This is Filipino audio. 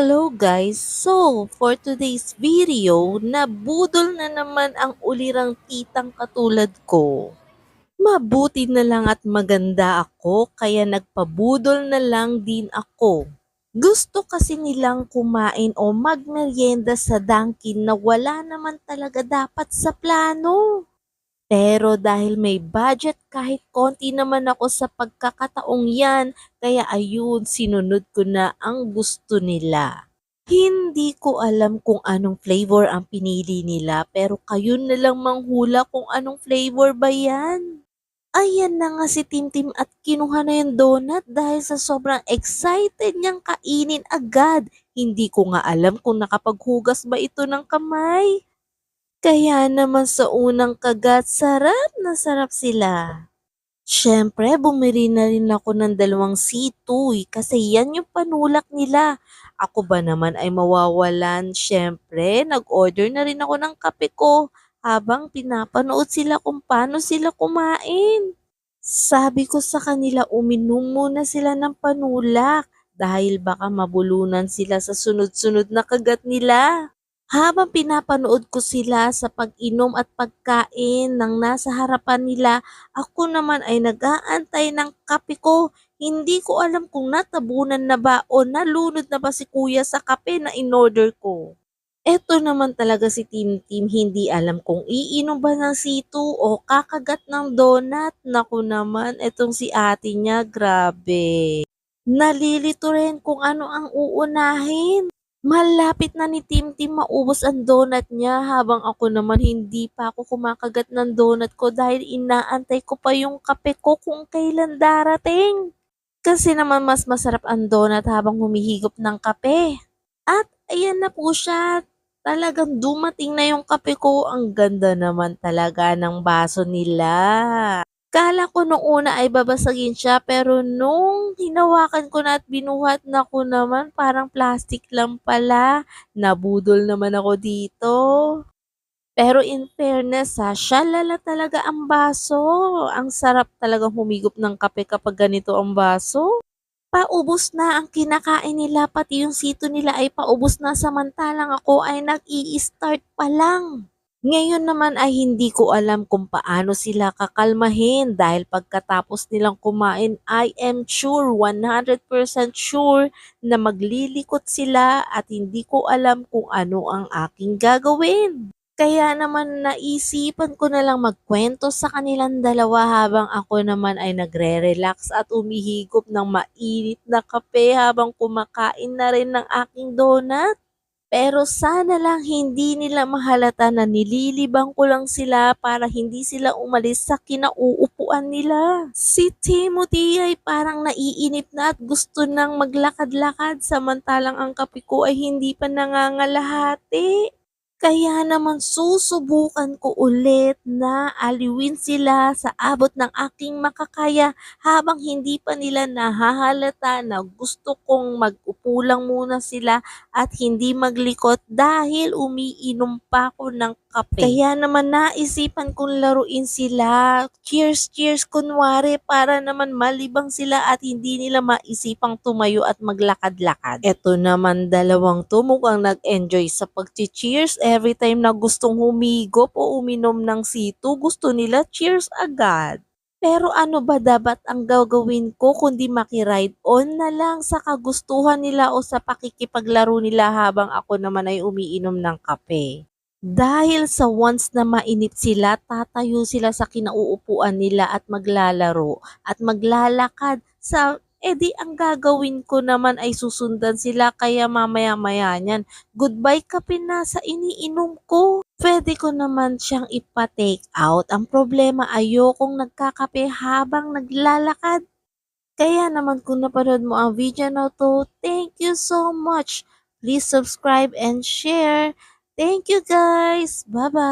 Hello guys! So, for today's video, nabudol na naman ang ulirang titang katulad ko. Mabuti na lang at maganda ako, kaya nagpabudol na lang din ako. Gusto kasi nilang kumain o magmeryenda sa Dunkin na wala naman talaga dapat sa plano. Pero dahil may budget kahit konti naman ako sa pagkakataong yan, kaya ayun, sinunod ko na ang gusto nila. Hindi ko alam kung anong flavor ang pinili nila pero kayo na lang manghula kung anong flavor ba yan. Ayan na nga si Timtim at kinuha na yung donut dahil sa sobrang excited niyang kainin agad. Hindi ko nga alam kung nakapaghugas ba ito ng kamay. Kaya naman sa unang kagat, sarap na sarap sila. Siyempre, bumili na rin ako ng dalawang situy kasi yan yung panulak nila. Ako ba naman ay mawawalan? Siyempre, nag-order na rin ako ng kape ko habang pinapanood sila kung paano sila kumain. Sabi ko sa kanila uminom muna sila ng panulak dahil baka mabulunan sila sa sunod-sunod na kagat nila. Habang pinapanood ko sila sa pag-inom at pagkain ng nasa harapan nila, ako naman ay nag-aantay ng kape ko. Hindi ko alam kung natabunan na ba o nalunod na ba si kuya sa kape na in-order ko. Eto naman talaga si Tim Tim, hindi alam kung iinom ba ng situ o kakagat ng donut. Naku naman, etong si ate niya, grabe. Nalilito rin kung ano ang uunahin. Malapit na ni Tim Tim maubos ang donut niya habang ako naman hindi pa ako kumakagat ng donut ko dahil inaantay ko pa yung kape ko kung kailan darating. Kasi naman mas masarap ang donut habang humihigop ng kape. At ayan na po siya. Talagang dumating na yung kape ko. Ang ganda naman talaga ng baso nila. Kala ko nung una ay babasagin siya pero nung hinawakan ko na at binuhat na ko naman parang plastic lang pala. Nabudol naman ako dito. Pero in fairness ha, syalala talaga ang baso. Ang sarap talaga humigop ng kape kapag ganito ang baso. Paubos na ang kinakain nila, pati yung sito nila ay paubos na samantalang ako ay nag-i-start pa lang. Ngayon naman ay hindi ko alam kung paano sila kakalmahin dahil pagkatapos nilang kumain, I am sure, 100% sure na maglilikot sila at hindi ko alam kung ano ang aking gagawin. Kaya naman naisipan ko na lang magkwento sa kanilang dalawa habang ako naman ay nagre-relax at umihigop ng mainit na kape habang kumakain na rin ng aking donut. Pero sana lang hindi nila mahalata na nililibang ko lang sila para hindi sila umalis sa kinauupuan nila. Si Timothy ay parang naiinip na at gusto nang maglakad-lakad samantalang ang kape ko ay hindi pa nangangalahati. Kaya naman susubukan ko ulit na aliwin sila sa abot ng aking makakaya habang hindi pa nila nahahalata na gusto kong mag-upo lang muna sila at hindi maglikot dahil umiinom pa ako ng kape. Kaya naman naisipan kong laruin sila. Cheers, cheers kunwari para naman malibang sila at hindi nila maisipang tumayo at maglakad-lakad. Ito naman dalawang to mukhang nag-enjoy sa pag-cheers every time na gustong humigop o uminom ng situ, gusto nila cheers agad. Pero ano ba dapat ang gagawin ko kundi makiride on na lang sa kagustuhan nila o sa pakikipaglaro nila habang ako naman ay umiinom ng kape. Dahil sa once na mainip sila, tatayo sila sa kinauupuan nila at maglalaro at maglalakad sa eh di ang gagawin ko naman ay susundan sila kaya mamaya-maya niyan. Goodbye kape na sa iniinom ko. Pwede ko naman siyang ipa-take out. Ang problema ayokong nagkakape habang naglalakad. Kaya naman kung napanood mo ang video na to, thank you so much. Please subscribe and share. Thank you guys. Bye-bye.